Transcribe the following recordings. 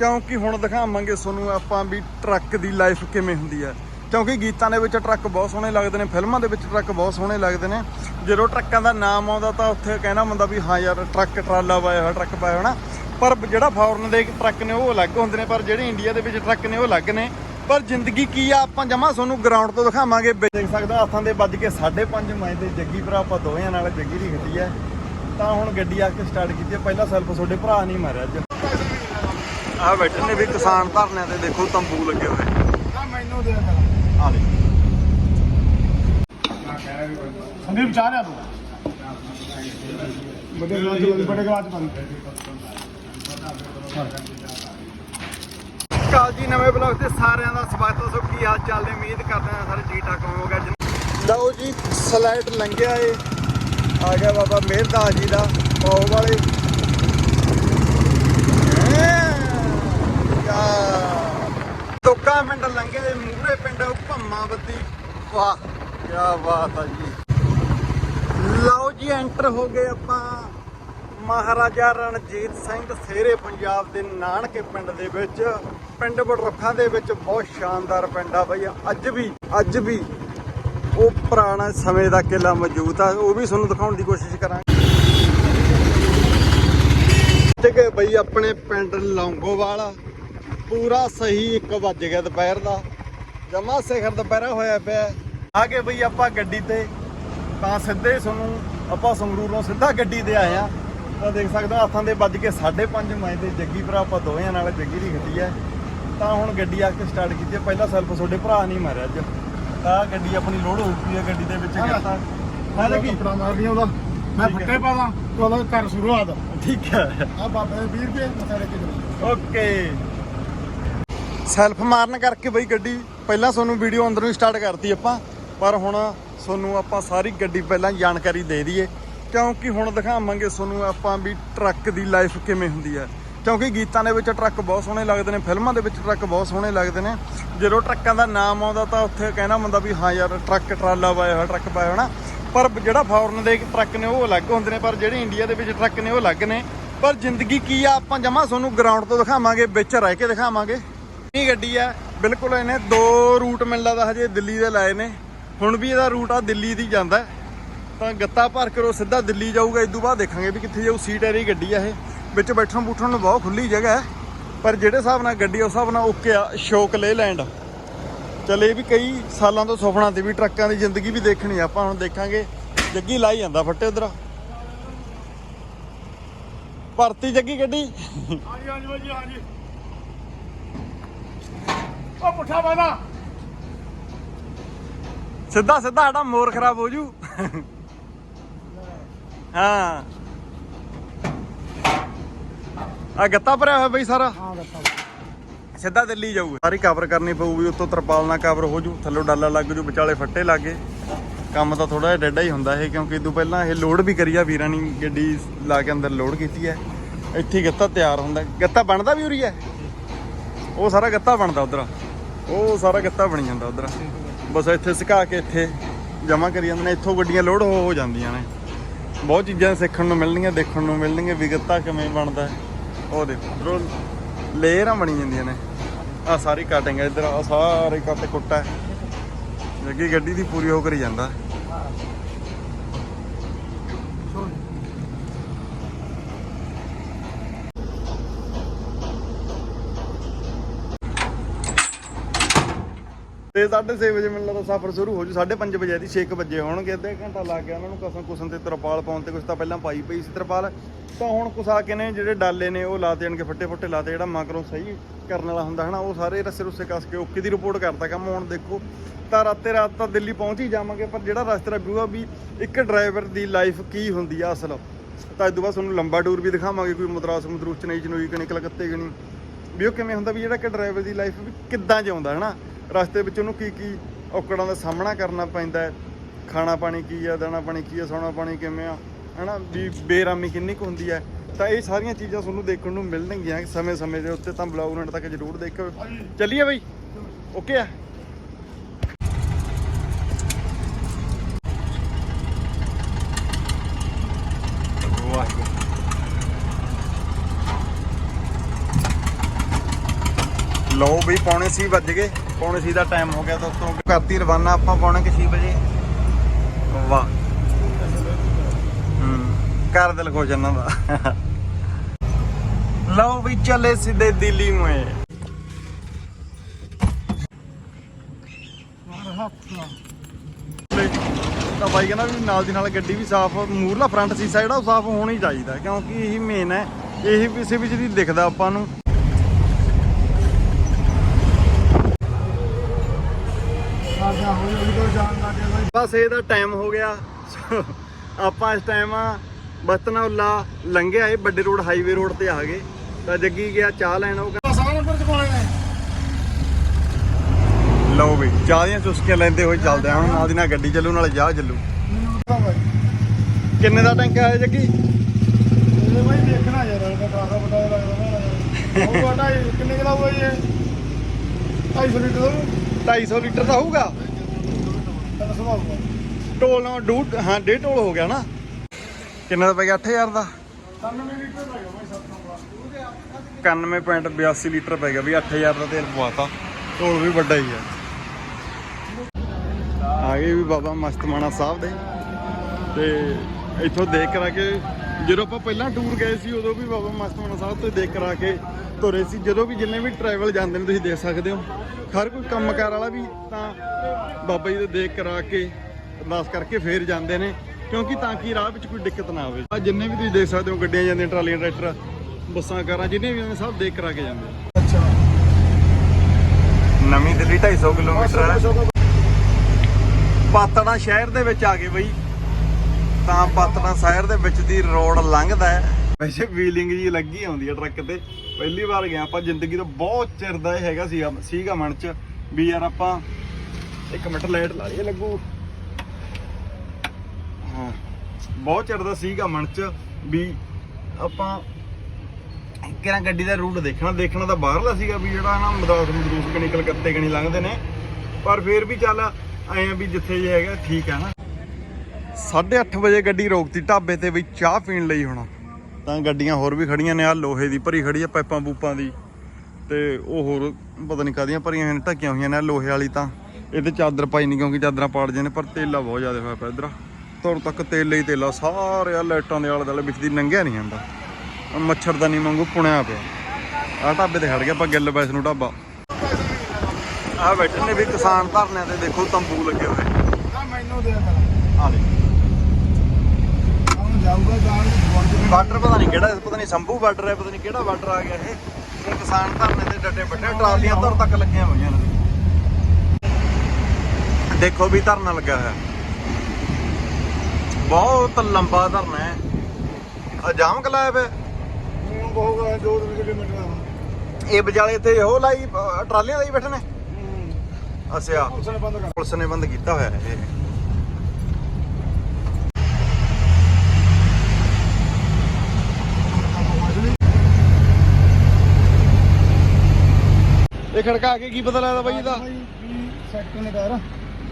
ਕਿਉਂਕਿ ਹੁਣ ਦਿਖਾਵਾਂਗੇ ਤੁਹਾਨੂੰ ਆਪਾਂ ਵੀ ਟਰੱਕ ਦੀ ਲਾਈਫ ਕਿਵੇਂ ਹੁੰਦੀ ਹੈ। ਕਿਉਂਕਿ ਗੀਤਾਂ ਦੇ ਵਿੱਚ ਟਰੱਕ ਬਹੁਤ ਸੋਹਣੇ ਲੱਗਦੇ ਨੇ, ਫਿਲਮਾਂ ਦੇ ਵਿੱਚ ਟਰੱਕ ਬਹੁਤ ਸੋਹਣੇ ਲੱਗਦੇ ਨੇ। ਜਦੋਂ ਟਰੱਕਾਂ ਦਾ ਨਾਮ ਆਉਂਦਾ ਤਾਂ ਉੱਥੇ ਕਹਿਣਾ ਹੁੰਦਾ ਵੀ ਹਾਂ ਯਾਰ, ਟਰੱਕ ਟਰਾਲਾ ਪਾਇਆ ਹੋਇਆ, ਟਰੱਕ ਪਾਇਆ ਹੋਣਾ ਪਰ ਜਿਹੜਾ ਫੋਰਨ ਦੇ ਟਰੱਕ ਨੇ ਉਹ ਅਲੱਗ ਹੁੰਦੇ ਨੇ, ਪਰ ਜਿਹੜੇ ਇੰਡੀਆ ਦੇ ਵਿੱਚ ਟਰੱਕ ਨੇ ਉਹ ਅਲੱਗ ਨੇ। ਪਰ ਜ਼ਿੰਦਗੀ ਕੀ ਆ, ਆਪਾਂ ਜਮਾ ਤੁਹਾਨੂੰ ਗਰਾਊਂਡ ਤੋਂ ਦਿਖਾਵਾਂਗੇ। ਵੀ ਦੇਖ ਸਕਦੇ ਹੱਥਾਂ ਦੇ ਵੱਜ ਕੇ 5:30 ਮੈਂ ਤੇ ਜੱਗੀ ਭਰਾ ਆਪਾਂ ਦੋਵੇਂ ਨਾਲ ਜੱਗੀ ਦੀ ਗੱਡੀ ਹੈ। ਤਾਂ ਹੁਣ ਗੱਡੀ ਆ ਕੇ ਸਟਾਰਟ ਕੀਤੀ ਹੈ। ਪਹਿਲਾ ਸੈਲਫ ਤੁਹਾਡੇ ਭਰਾ ਨਹੀਂ ਮਾਰਿਆ ਅੱਜ। ਆ ਬੈਠੇ ਨੇ ਵੀ ਕਿਸਾਨ ਧਰਨਿਆਂ ਤੇ ਦੇਖੋ ਤੰਬੂ ਲੱਗੇ ਹੋਏ। ਆ ਮੈਨੂੰ ਦੇ ਆ ਲੈ ਸੰਦੀਪ ਚਾਹ ਰਿਆ ਤੂੰ? ਬੜੇ ਗਲਾਸ ਚ ਬੜੇ ਗਲਾਸ ਬੰਦ ਕਾਲ ਜੀ ਨਵੇਂ ਬਲੌਗ ਤੇ ਸਾਰਿਆਂ ਦਾ ਸਵਾਗਤ ਹੈ। ਸੋ ਕੀ ਹਾਲ ਚਾਲ ਨੇ? ਉਮੀਦ ਕਰਦੇ ਹਾਂ ਸਾਰੇ ਠੀਕ ਠਾਕ ਹੋਵੋਗੇ ਲਓ ਜੀ ਸਲਾਈਡ ਲੰਘਿਆ ਏ। ਆ ਗਿਆ ਬਾਬਾ ਮਿਹਰਦਾਸ ਜੀ ਦਾ ਪਾਉ ਵਾਲੇ। ਤੋਕਾ ਪਿੰਡ ਲੰਘੇ ਦੇ ਮੂਹਰੇ ਪਿੰਡ ਭੰਮਾ ਬੱਤੀ। ਵਾਹ ਕੀ ਬਾਤ ਆ ਜੀ। ਲਓ ਜੀ, ਐਂਟਰ ਹੋ ਗਏ ਆਪਾਂ ਮਹਾਰਾਜਾ ਰਣਜੀਤ ਸਿੰਘ ਸੇਰੇ ਪੰਜਾਬ ਦੇ ਨਾਨਕੇ ਪਿੰਡ ਦੇ ਵਿੱਚ। ਪਿੰਡ ਬੜਰੱਖਾਂ ਦੇ ਵਿੱਚ ਬਹੁਤ ਸ਼ਾਨਦਾਰ ਪਿੰਡ ਆ ਬਈ। ਅੱਜ ਵੀ ਅੱਜ ਵੀ ਉਹ ਪੁਰਾਣਾ ਸਮੇਂ ਦਾ ਕਿਲਾ ਮੌਜੂਦ ਆ। ਉਹ ਵੀ ਤੁਹਾਨੂੰ ਦਿਖਾਉਣ ਦੀ ਕੋਸ਼ਿਸ਼ ਕਰਾਂਗੇ। ਤੇ ਕਿ ਬਈ, ਆਪਣੇ ਪਿੰਡ ਲੌਂਗੋਵਾਲ ਪੂਰਾ ਸਹੀ 1 ਵੱਜ ਗਿਆ ਦੁਪਹਿਰ ਦਾ। ਜਮਾ ਸਿਖਰ ਦੁਪਹਿਰਾ ਹੋਇਆ ਪਿਆ। ਆ ਕੇ ਬਈ ਆਪਾਂ ਗੱਡੀ ਤੇ ਤਾਂ ਸਿੱਧੇ ਤੁਹਾਨੂੰ ਆਪਾਂ ਸੰਗਰੂਰੋਂ ਸਿੱਧਾ ਗੱਡੀ ਤੇ ਆਏ ਆ ਤਾਂ ਦੇਖ ਸਕਦੇ ਹੋ ਹੱਥਾਂ ਦੇ ਵੱਜ ਕੇ 5:30 ਮੈਂ ਤੇ ਜੱਗੀ ਭਰਾ ਆਪਾਂ ਦੋਵੇਂ ਨਾਲ ਜੱਗੀ ਦੀ ਗੱਡੀ ਹੈ ਤਾਂ ਹੁਣ ਗੱਡੀ ਆ ਕੇ ਸਟਾਰਟ ਕੀਤੀ ਹੈ ਪਹਿਲਾ ਸੈਲਫ ਤੁਹਾਡੇ ਭਰਾ ਨਹੀਂ ਮਾਰਿਆ ਅੱਜ। ਤਾਂ ਗੱਡੀ ਆਪਣੀ ਲੋਡ ਹੋਈ ਪਈ ਹੈ ਗੱਡੀ ਦੇ ਵਿੱਚ ਕਰਤਾ ਹਾਂ ਹਾਲੇ ਲੱਗੀ ਕੱਪੜਾ ਮਾਰਨੀ ਉਹਦਾ। ਮੈਂ ਫੱਟੇ ਪਾਦਾ ਤੂੰ ਉਹਦਾ ਕਰ ਸ਼ੁਰੂਆਤ। ਠੀਕ ਹੈ ਆ ਬਾਬੇ 20 ਰੁਪਏ ਮਸਾਲੇ ਕਿਲੋ ਓਕੇ। ਸੈਲਫ ਮਾਰਨ ਕਰਕੇ ਬਈ ਗੱਡੀ, ਪਹਿਲਾਂ ਤੁਹਾਨੂੰ ਵੀਡੀਓ ਅੰਦਰੋਂ ਹੀ ਸਟਾਰਟ ਕਰਤੀ ਆਪਾਂ, ਪਰ ਹੁਣ ਤੁਹਾਨੂੰ ਆਪਾਂ ਸਾਰੀ ਗੱਡੀ ਪਹਿਲਾਂ ਜਾਣਕਾਰੀ ਦੇ ਦਈਏ। ਕਿਉਂਕਿ ਹੁਣ ਦਿਖਾਵਾਂਗੇ ਤੁਹਾਨੂੰ ਆਪਾਂ ਵੀ ਟਰੱਕ ਦੀ ਲਾਈਫ ਕਿਵੇਂ ਹੁੰਦੀ ਹੈ ਕਿਉਂਕਿ ਗੀਤਾਂ ਦੇ ਵਿੱਚ ਟਰੱਕ ਬਹੁਤ ਸੋਹਣੇ ਲੱਗਦੇ ਨੇ, ਫਿਲਮਾਂ ਦੇ ਵਿੱਚ ਟਰੱਕ ਬਹੁਤ ਸੋਹਣੇ ਲੱਗਦੇ ਨੇ। ਜਦੋਂ ਟਰੱਕਾਂ ਦਾ ਨਾਮ ਆਉਂਦਾ ਤਾਂ ਉੱਥੇ ਕਹਿਣਾ ਹੁੰਦਾ ਵੀ ਹਾਂ ਯਾਰ, ਟਰੱਕ ਟਰਾਲਾ ਪਾਇਆ ਹੋਇਆ, ਟਰੱਕ ਪਾਇਆ ਹੋਣਾ ਪਰ ਜਿਹੜਾ ਫੋਰਨ ਦੇ ਟਰੱਕ ਨੇ ਉਹ ਅਲੱਗ ਹੁੰਦੇ ਨੇ, ਪਰ ਜਿਹੜੇ ਇੰਡੀਆ ਦੇ ਵਿੱਚ ਟਰੱਕ ਨੇ ਉਹ ਅਲੱਗ ਨੇ। ਪਰ ਜ਼ਿੰਦਗੀ ਕੀ ਆ, ਆਪਾਂ ਜਮਾ ਤੁਹਾਨੂੰ ਗਰਾਊਂਡ ਤੋਂ ਦਿਖਾਵਾਂਗੇ, ਵਿੱਚ ਰਹਿ ਕੇ ਦਿਖਾਵਾਂਗੇ। ਇਹ ਗੱਡੀ ਆ। ਬਿਲਕੁਲ ਇਹਨੇ ਦੋ ਰੂਟ ਮੈਨੂੰ ਲੱਗਦਾ ਹਜੇ ਦਿੱਲੀ ਦੇ ਲਾਏ ਨੇ। ਹੁਣ ਵੀ ਇਹਦਾ ਰੂਟ ਆ ਦਿੱਲੀ ਦੀ ਜਾਂਦਾ ਤਾਂ ਗੱਤਾ ਭਰ ਕੇ ਸਿੱਧਾ ਦਿੱਲੀ ਜਾਊਗਾ ਇਦੋਂ ਬਾਅਦ ਦੇਖਾਂਗੇ ਵੀ ਕਿੱਥੇ ਜਾਊ ਸੀਟ ਐਰੀ ਗੱਡੀ ਆ ਇਹ। ਵਿੱਚ ਬੈਠਣ ਬੂਠਣ ਨੂੰ ਬਹੁਤ ਖੁੱਲੀ ਜਗ੍ਹਾ ਹੈ। ਪਰ ਜਿਹੜੇ ਹਿਸਾਬ ਨਾਲ ਗੱਡੀ ਉਸ ਹਿਸਾਬ ਨਾਲ ਓਕੇ ਆ ਸ਼ੋਕ ਲੇਲੈਂਡ। ਚੱਲ ਇਹ ਵੀ ਕਈ ਸਾਲਾਂ ਤੋਂ ਸੁਪਨਾ ਤੇ ਵੀ, ਟਰੱਕਾਂ ਦੀ ਜ਼ਿੰਦਗੀ ਵੀ ਦੇਖਣੀ ਆਪਾਂ ਹੁਣ ਦੇਖਾਂਗੇ, ਜੱਗੀ ਲਾਈ ਜਾਂਦਾ ਫੱਟੇ ਉਧਰ। ਭਰਤੀ ਜੱਗੀ ਗੱਡੀ? ਹਾਂਜੀ ਹਾਂਜੀ ਬਾਜੀ ਹਾਂਜੀ। ਉਹ ਪੁੱਠਾ ਸਿੱਧਾ ਸਿੱਧਾ ਸਾਡਾ ਮੋਰ ਖਰਾਬ ਹੋ ਜੂ। ਹਾਂ। ਆ ਗੱਤਾ ਭਰਿਆ ਹੋਇਆ ਬਈ ਸਾਰਾ। ਹਾਂ ਦੱਸਾ ਸਿੱਧਾ ਦਿੱਲੀ ਜਾਊਗਾ। ਸਾਰੀ ਕਵਰ ਕਰਨੀ ਪਊਗੀ ਉੱਤੋਂ ਤਰਪਾਲ ਨਾਲ ਕਵਰ ਹੋ ਜੂ ਥੱਲੋਂ ਡਾਲਾ ਲੱਗ ਜੂ ਵਿਚਾਲੇ ਫੱਟੇ ਲੱਗੇ। ਕੰਮ ਤਾਂ ਥੋੜਾ ਜਿਹਾ ਡੇਡਾ ਹੀ ਹੁੰਦਾ ਇਹ ਕਿਉਂਕਿ ਇਦੋਂ ਪਹਿਲਾਂ ਇਹ ਲੋਡ ਵੀ ਕਰੀ ਆ ਵੀਰਾਂ ਨੇ ਗੱਡੀ ਲਾ ਕੇ ਅੰਦਰ ਲੋਡ ਕੀਤੀ ਹੈ। ਇੱਥੇ ਗੱਤਾ ਤਿਆਰ ਹੁੰਦਾ। ਗੱਤਾ ਬਣਦਾ ਵੀ ਉਰੀ ਹੈ? ਉਹ ਸਾਰਾ ਗੱਤਾ ਬਣਦਾ ਉਧਰ। ਉਹ ਸਾਰਾ ਗੱਤਾ ਬਣੀ ਜਾਂਦਾ ਉਧਰ। ਬਸ ਇੱਥੇ ਸੁਕਾ ਕੇ ਇੱਥੇ ਜਮਾ ਕਰੀ ਜਾਂਦੇ ਨੇ, ਇੱਥੋਂ ਗੱਡੀਆਂ ਲੋਡ ਹੋ ਹੋ ਜਾਂਦੀਆਂ ਨੇ। ਬਹੁਤ ਚੀਜ਼ਾਂ ਸਿੱਖਣ ਨੂੰ ਮਿਲਣਗੀਆਂ ਦੇਖਣ ਨੂੰ ਮਿਲਣਗੀਆਂ ਵੀ ਗੱਤਾ ਕਿਵੇਂ ਬਣਦਾ ਹੈ। ਉਹ ਦੇਖੋ, ਉਧਰੋਂ ਲੇਅਰਾਂ ਬਣੀ ਜਾਂਦੀਆਂ ਨੇ। ਆ ਸਾਰੀ ਕਟਿੰਗ ਹੈ ਇੱਧਰ ਆ ਸਾਰੇ ਕੱਟ ਕੁੱਟਾ ਹੈ। ਗੱਡੀ ਦੀ ਪੂਰੀ ਹੋ ਕਰੀ ਜਾਂਦਾ। ਤੇ 6:30 ਵਜੇ ਮੈਨੂੰ ਲੱਗਦਾ ਸਫ਼ਰ ਸ਼ੁਰੂ ਹੋ ਜੂ 5:30 ਵਜੇ ਦੀ 6 ਵਜੇ ਹੋਣਗੇ, ਅੱਧੇ ਘੰਟਾ ਲੱਗ ਗਿਆ ਉਹਨਾਂ ਨੂੰ, ਕਸਮ ਕੁਸਮ ਤੇ ਤਰਪਾਲ ਪਾਉਣ ਤੇ ਕੁਛ ਤਾਂ ਪਹਿਲਾਂ ਪਾਈ ਪਈ ਸੀ ਤਰਪਾਲ। ਤਾਂ ਹੁਣ ਕੁਸਾ ਕੇ ਨੇ ਜਿਹੜੇ ਡਾਲੇ ਨੇ, ਉਹ ਲਾ ਦੇਣਗੇ, ਫੱਟੇ ਫੁੱਟੇ ਲਾਤੇ ਜਿਹੜਾ ਮਗਰੋਂ ਸਹੀ ਕਰਨ ਵਾਲਾ ਹੁੰਦਾ ਹਨਾ, ਉਹ ਸਾਰੇ ਰਸੇ ਰੁੱਸੇ ਕੱਸ ਕੇ ਓਕੇ ਦੀ ਰਿਪੋਰਟ ਕਰਦਾ ਕੰਮ ਹੁਣ ਦੇਖੋ। ਤਾਂ ਰਾਤੇ ਰਾਤ ਤਾਂ ਦਿੱਲੀ ਪਹੁੰਚ ਹੀ ਜਾਵਾਂਗੇ, ਪਰ ਜਿਹੜਾ ਰਸਤੇ ਲੱਗੂਗਾ ਵੀ ਇੱਕ ਡਰਾਈਵਰ ਦੀ ਲਾਈਫ ਕੀ ਹੁੰਦੀ ਆ ਅਸਲ। ਤਾਂ ਇਸ ਤੋਂ ਬਾਅਦ ਤੁਹਾਨੂੰ ਲੰਬਾ ਟੂਰ ਵੀ ਦਿਖਾਵਾਂਗੇ, ਕੋਈ ਮਦਰਾਸ, ਮਦਰੂਸ, ਚਨਈ, ਚਨੋਈ ਕਣੀ ਕਲਕੱਤੇ ਗਣੀ ਵੀ ਉਹ ਕਿਵੇਂ ਹੁੰਦਾ ਵੀ ਜਿਹੜਾ ਕਿ ਡਰਾਈਵਰ ਦੀ ਲਾਈਫ ਵੀ ਕਿੱਦਾਂ ਜਿਉਂਦਾ ਹਨਾ। ਰਸਤੇ ਵਿੱਚ ਉਹਨੂੰ ਕੀ ਕੀ ਔਕੜਾਂ ਦਾ ਸਾਹਮਣਾ ਕਰਨਾ ਪੈਂਦਾ ਹੈ? ਖਾਣਾ ਪਾਣੀ ਕੀ ਆ, ਦਾਣਾ ਪਾਣੀ ਕੀ ਆ ਸੌਣਾ ਪਾਣੀ ਕਿਵੇਂ ਆ? ਹਨਾ, ਵੀ ਬੇਰਾਮੀ ਕਿੰਨੀ ਕੁ ਹੁੰਦੀ ਹੈ? ਤਾਂ ਇਹ ਸਾਰੀਆਂ ਚੀਜ਼ਾਂ ਤੁਹਾਨੂੰ ਦੇਖਣ ਨੂੰ ਮਿਲਣਗੀਆਂ ਸਮੇਂ-ਸਮੇਂ ਦੇ ਉੱਤੇ, ਤਾਂ ਬਲੌਗ ਨੈਟ ਤੱਕ ਜਰੂਰ ਦੇਖੋ। ਚੱਲੀਏ ਬਈ? ਓਕੇ ਆ? ਲਓ ਵੀ ਪੌਣੇ ਸੀ ਵੱਜ ਗਏ। ਪੌਣੇ ਸੀ ਦਾ ਟਾਈਮ ਹੋ ਗਿਆ ਦੋਸਤੋ। ਕਰਤੀ ਰਵਾਨਾ ਆਪਾਂ ਪੌਣੇ ਕਿ 6 ਵਜੇ। ਵਾਹ। ਹੂੰ ਕਰ ਦਿਲ ਖੁਸ਼ ਇਹਨਾਂ ਦਾ। ਲਓ ਵੀ ਚੱਲੇ ਸਿੱਧੇ ਦਿੱਲੀ ਨੂੰ ਨਾਲ ਤਾਂ ਬਾਈ ਕਹਿੰਦਾ ਵੀ ਨਾਲ ਦੀ ਨਾਲ ਗੱਡੀ ਵੀ ਸਾਫ਼ ਮੂਰਲਾ ਫਰੰਟ ਸੀਸਾ ਜਿਹੜਾ ਉਹ ਸਾਫ਼ ਹੋਣਾ ਹੀ ਚਾਹੀਦਾ, ਕਿਉਂਕਿ ਇਹੀ ਮੇਨ ਹੈ। ਇਹੀ ਕਿਸੇ ਵਿੱਚ ਦੀ ਦਿਖਦਾ ਆਪਾਂ ਨੂੰ। ਬਸ ਇਹਦਾ ਟਾਈਮ ਹੋ ਗਿਆ। ਆਪਾਂ ਇਸ ਟਾਈਮ ਬਤਨੌਲਾ ਲੰਘਿਆ ਇਹ ਵੱਡੇ ਰੋਡ ਹਾਈਵੇ ਰੋਡ ਤੇ ਆ ਗਏ। ਤਾਂ ਜੱਗੀ ਗਿਆ ਚਾਹ ਲੈਣ ਉਹ ਲਓ ਵੀ ਚਾਹ ਦੀਆਂ ਚੁਸਕੀਆਂ ਲੈਂਦੇ ਹੋਏ ਚੱਲਦੇ ਆ। ਹੁਣ ਨਾਲ ਦੀ ਨਾਲ ਗੱਡੀ ਚੱਲੂ ਨਾਲੇ ਚਾਹ ਚੱਲੂ। ਕਿੰਨੇ ਦਾ ਟੈਂਕ ਆਇਆ ਜੱਗੀ? ਇਹ ਬਾਈ ਦੇਖਣਾ ਯਾਰ ਇਹਦਾ ਕਾਹਦਾ ਵੱਡਾ ਲੱਗਦਾ ਉਹ ਵਾਟਾ ਕਿੰਨੇ ਕਿਲਾ ਹੋਇਆ ਇਹ? 250 ਲੀਟਰ ਦਾ 250 ਲੀਟਰ ਦਾ ਹੋਊਗਾ? ਤੈਨੂੰ ਸੁਭਾਅ ਹੋਊਗਾ। ਢੋਲ ਨਾਲ ਹਾਂ ਡੇ ਢੋਲ ਹੋ ਗਿਆ ਨਾ। ਕਿੰਨੇ ਦਾ ਪੈ ਗਿਆ? 8000 ਦਾ? 99 ਲੀਟਰ ਬਾਈ 7 ਨੰਬਰ 91.82 ਲੀਟਰ ਪੈ ਗਿਆ ਵੀ 8000 ਦਾ ਤੇਲ ਪਵਾਤਾ। ਢੋਲ ਵੀ ਵੱਡਾ ਹੀ ਆ। ਆ ਗਏ ਵੀ ਬਾਬਾ ਮਸਤਮਾਨਾ ਸਾਹਿਬ ਦੇ। ਤੇ ਇੱਥੋਂ ਦੇਖ ਕਰਾ ਕੇ ਜਦੋਂ ਆਪਾਂ ਪਹਿਲਾਂ ਟੂਰ ਗਏ ਸੀ ਉਦੋਂ ਵੀ ਬਾਬਾ ਮਸਤਮਾਨਾ ਸਾਹਿਬ ਤੋਂ ਦੇਖ ਕਰਾ ਕੇ ਤੁਰੇ ਸੀ। ਜਦੋਂ ਵੀ ਜਿੰਨੇ ਵੀ ਟਰੈਵਲ ਜਾਂਦੇ ਨੇ ਤੁਸੀਂ ਦੇਖ ਸਕਦੇ ਹੋ। ਹਰ ਕੋਈ ਕੰਮਕਾਰ ਵਾਲਾ ਵੀ ਤਾਂ ਬਾਬਾ ਜੀ ਦੇ ਦੇਖ ਕਰਾ ਕੇ ਅਰਦਾਸ ਕਰਕੇ ਫੇਰ ਜਾਂਦੇ ਨੇ ਕਿਉਂਕਿ ਤਾਂ ਕਿ ਰਾਹ ਵਿੱਚ ਕੋਈ ਦਿੱਕਤ ਨਾ ਆਵੇ ਆ ਜਿੰਨੇ ਵੀ ਤੁਸੀਂ ਦੇਖ ਸਕਦੇ ਹੋ ਗੱਡੀਆਂ ਜਾਂਦੀਆਂ ਟਰਾਲੀਆਂ ਟਰੈਕਟਰ ਬੱਸਾਂ ਕਾਰਾਂ ਜਿੰਨੇ ਵੀ ਜਾਂਦੇ ਸਭ ਦੇਖ ਕਰਾ ਕੇ ਜਾਂਦੇ ਅੱਛਾ। ਨਵੀਂ ਦਿੱਲੀ 250 ਕਿਲੋਮੀਟਰ ਹੈ ਪਾਤੜਾ ਸ਼ਹਿਰ ਦੇ ਵਿੱਚ ਆ ਗਏ ਬਈ। ਤਾਂ ਪਾਤੜਾ ਸ਼ਹਿਰ ਦੇ ਵਿੱਚ ਦੀ ਰੋਡ ਲੰਘਦਾ ਹੈ। ਵੈਸੇ ਵੀਲਿੰਗ ਜੀ ਲੱਗੀ ਆਉਂਦੀ ਹੈ ਟਰੱਕ ਤੇ। ਪਹਿਲੀ ਵਾਰ ਗਿਆ ਆਪਾਂ, ਜ਼ਿੰਦਗੀ ਤੋਂ ਬਹੁਤ ਚਿਰ ਦਾ ਇਹ ਹੈਗਾ ਸੀਗਾ ਸੀਗਾ ਮਨ ਚ ਵੀ ਯਾਰ ਆਪਾਂ ਇੱਕ ਮਿੰਟ ਲਾਈਟ ਲਾ ਲਈਏ ਲੱਗੂ। ਹਾਂ, ਬਹੁਤ ਚਿਰ ਦਾ ਸੀਗਾ ਮਨ ਚ ਵੀ ਆਪਾਂ ਕਿਹੜਾ ਗੱਡੀ ਦਾ ਰੂਟ ਦੇਖਣਾ ਦੇਖਣਾ ਤਾਂ ਬਾਹਰਲਾ ਸੀਗਾ ਵੀ ਜਿਹੜਾ ਨਾ ਮਦਰਾਸ ਮਦਰੂਸ ਕਣੀ ਕਲਕੱਤੇ ਕਣੀ ਲੰਘਦੇ ਨੇ। ਪਰ ਫੇਰ ਵੀ ਚੱਲ ਆਏ ਆ ਵੀ ਜਿੱਥੇ ਜੇ ਹੈਗਾ ਠੀਕ ਆ ਨਾ। 8:30 ਵਜੇ ਗੱਡੀ ਰੋਕਤੀ ਢਾਬੇ ਤੇ ਵੀ ਚਾਹ ਪੀਣ ਲਈ ਹੁਣ। ਤਾਂ ਗੱਡੀਆਂ ਹੋਰ ਵੀ ਖੜੀਆਂ ਨੇ ਆ ਲੋਹੇ ਦੀ ਭਰੀ ਖੜੀ ਆ ਪਾਈਪਾਂ ਪੂਪਾਂ ਦੀ। ਤੇ ਉਹ ਹੋਰ ਪਤਾ ਨਹੀਂ ਕਾਦੀਆਂ ਭਰੀਆਂ ਨੇ ਢੱਕੀਆਂ ਹੋਈਆਂ ਨੇ ਲੋਹੇ ਵਾਲੀ ਤਾਂ। ਇਹਦੇ ਚਾਦਰ ਪਾਈ ਨਹੀਂ ਕਿਉਂਕਿ ਚਾਦਰਾਂ ਪਾੜ ਜਾਂਦੇ ਪਰ ਤੇਲਾ ਬਹੁਤ ਜ਼ਿਆਦਾ ਹੋਇਆ ਪਿਆ ਇਧਰ। ਤੁਰ ਤੱਕ ਤੇਲੇ ਹੀ ਤੇਲਾ ਸਾਰੇ ਆ ਲਾਈਟਾਂ ਦੇ ਆਲੇ ਦੁਆਲੇ ਵਿੱਚ ਦੀ ਲੰਘਿਆ ਨਹੀਂ ਜਾਂਦਾ। ਮੱਛਰਦਾਨੀ ਵਾਂਗੂ ਪੁਣਿਆ ਪਿਆ। ਆ ਢਾਬੇ ਤੇ ਖੜ ਗਿਆ ਆਪਾਂ ਗਿੱਲ ਬੈਸ ਨੂੰ ਢਾਬਾ। ਆ ਬੈਠੇ ਨੇ ਵੀ ਕਿਸਾਨ ਧਰਨਿਆਂ ਤੇ ਦੇਖੋ ਤੰਬੂ ਲੱਗੇ ਹੋਏ। ਆ ਮੈਨੂੰ ਦੇ ਆ ਦੇ ਹੁਣ ਜਾਊਗਾ ਜਾਣ ਦੀ ਬਾਰਡਰ ਪਤਾ ਨਹੀਂ ਕਿਹੜਾ ਪਤਾ ਨਹੀਂ ਸੰਭੂ ਬਾਰਡਰ ਹੈ ਪਤਾ ਨਹੀਂ ਕਿਹੜਾ ਬਾਰਡਰ ਆ ਗਿਆ ਇਹ। ਇਹ ਕਿਸਾਨ ਧਰਨੇ ਤੇ ਡੱਟੇ ਵੱਡੇ ਟਰਾਲੀਆਂ ਧਰ ਤੱਕ ਲੱਗੀਆਂ ਹੋਈਆਂ ਨੇ। ਦੇਖੋ ਵੀ ਧਰਨਾ ਲੱਗਾ ਹੋਇਆ। ਬਹੁਤ ਲੰਬਾ ਧਰਨਾ ਹੈ। ਆ ਜਾਮ ਕਲਾਇਆ ਪਿਆ। ਹੁਣ ਕਹੂਗਾ 2 ਕਿਲੋਮੀਟਰ ਦਾ ਇਹ ਵਿਚਾਲੇ ਤੇ ਉਹ ਲਾਈ ਟਰਾਲੀਆਂ ਲਾਈ ਬੈਠੇ ਨੇ। ਕਰ ਪੁਲਿਸ ਨੇ ਬੰਦ ਕੀਤਾ ਹੋਇਆ ਇਹ। ਇਹ ਖੜਕਾ ਕੇ ਕੀ ਪਤਾ ਲੱਗਦਾ ਬਾਈ ਇਹਦਾ? ਸੈਕਟਰ ਨੇ ਕਰ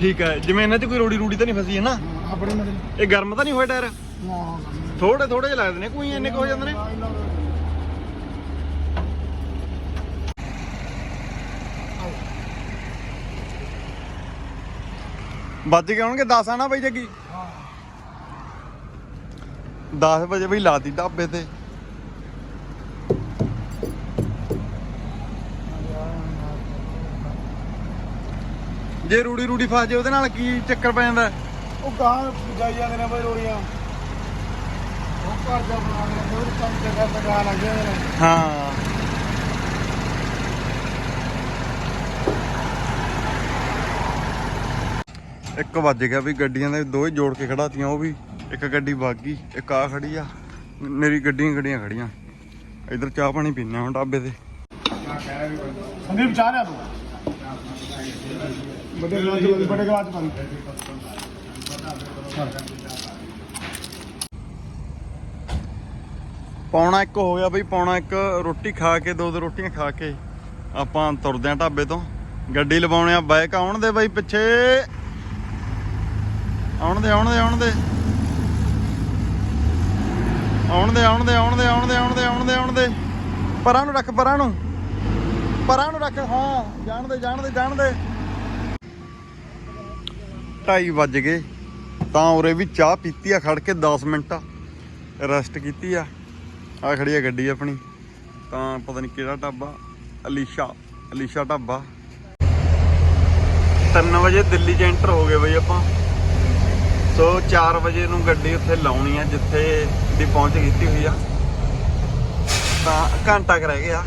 ਠੀਕ ਹੈ ਜਿਵੇਂ ਇਹਨਾਂ 'ਚ ਕੋਈ ਰੋੜੀ ਰੂੜੀ ਤਾਂ ਨਹੀਂ ਫਸੀ ਹੈ ਨਾ? ਆਪਣੇ ਮਤਲਬ ਇਹ ਗਰਮ ਤਾਂ ਨਹੀਂ ਹੋਏ ਟਾਇਰ? ਥੋੜੇ ਥੋੜੇ ਜਿਹੇ ਲੱਗਦੇ ਨੇ ਕੋਈ ਇੰਨੇ ਕੁ ਹੋ ਜਾਂਦੇ ਨੇ। ਵੱਜ ਗਏ ਹੋਣਗੇ 10 ਆ ਨਾ ਬਾਈ ਜੱਗੀ? 10 ਵਜੇ ਬਈ ਲਾਤੀ ਢਾਬੇ ਤੇ। ਜੇ ਰੂੜੀ ਰੂੜੀ ਫਸ ਜੇ ਉਹਦੇ ਨਾਲ ਕੀ ਚੱਕਰ ਪੈ ਜਾਂਦਾ? ਉਹ ਗਾਂ ਜਾਈ ਜਾਂਦੇ ਨੇ ਬਈ ਰੋੜੀਆਂ। ਉਹ ਘਰ ਜਾ ਬਣਾ ਲੈਂਦੇ ਉਹ ਕੰਮ ਜਗ੍ਹਾ ਤੇ ਗਾ ਲੱਗ ਜਾਂਦੇ ਨੇ। ਹਾਂ। ਇੱਕ ਵੱਜ ਗਿਆ ਵੀ ਗੱਡੀਆਂ ਦੇ ਦੋ ਹੀ ਜੋੜ ਕੇ ਖੜਾਤੀਆਂ ਉਹ ਵੀ ਇੱਕ ਗੱਡੀ ਵਗ ਗਈ ਇੱਕ ਆ ਖੜੀ ਆ ਮੇਰੀ ਗੱਡੀਆਂ ਗੱਡੀਆਂ ਖੜੀਆਂ ਇਧਰ ਚਾਹ ਪਾਣੀ ਪੀਣਾ ਹੁਣ ਢਾਬੇ ਤੇ। ਸੰਦੀਪ ਚਾਹ ਲਿਆ ਤੂੰ? ਵੱਡੇ ਗਲਾਸ ਚ ਵੱਡੇ ਗਲਾਸ ਚ ਪੌਣਾ ਇੱਕ ਹੋ ਗਿਆ ਬਈ, ਪੌਣਾ ਇੱਕ। ਰੋਟੀ ਖਾ ਕੇ, ਦੋ ਦੋ ਰੋਟੀਆਂ ਖਾ ਕੇ ਆਪਾਂ ਤੁਰਦੇ ਆਂ ਢਾਬੇ ਤੋਂ। ਗੱਡੀ ਲਵਾਉਣੇ ਆ, ਬਾਈਕ ਆਉਣ ਦੇ ਬਈ ਪਿੱਛੇ। ਆਉਣ ਦੇ ਆਉਣ ਦੇ ਆਉਣ ਦੇ। ਆਉਣ ਦੇ ਆਉਣ ਦੇ ਆਉਣ ਦੇ ਆਉਣ ਦੇ ਆਉਣ ਦੇ ਆਉਣ ਦੇ ਆਉਣ ਦੇ। ਪਰਾਂ ਨੂੰ ਰੱਖ, ਪਰਾਂ ਨੂੰ। ਪਰਾਂ ਨੂੰ ਰੱਖ, ਹਾਂ, ਜਾਣਦੇ ਜਾਣਦੇ ਜਾਣਦੇ। 2:30 ਵੱਜ ਗਏ, ਤਾਂ ਉਰੇ ਵੀ ਚਾਹ ਪੀਤੀ ਆ, ਖੜ ਕੇ 10 ਮਿੰਟ ਰੈਸਟ ਕੀਤੀ ਆ। ਆ ਖੜੀ ਆ ਗੱਡੀ ਆਪਣੀ। ਤਾਂ ਪਤਾ ਨਹੀਂ ਕਿਹੜਾ ਢਾਬਾ, ਅਲੀਸ਼ਾ ਅਲੀਸ਼ਾ ਢਾਬਾ। 3 ਵਜੇ ਦਿੱਲੀ 'ਚ ਐਂਟਰ ਹੋ ਗਏ ਬਈ ਆਪਾਂ। ਸੋ 4 ਵਜੇ ਨੂੰ ਗੱਡੀ ਉੱਥੇ ਲਾਉਣੀ ਆ, ਜਿੱਥੇ ਦੀ ਪਹੁੰਚ ਕੀਤੀ ਹੋਈ ਆ। ਤਾਂ ਘੰਟਾ ਕੁ ਰਹਿ ਗਿਆ।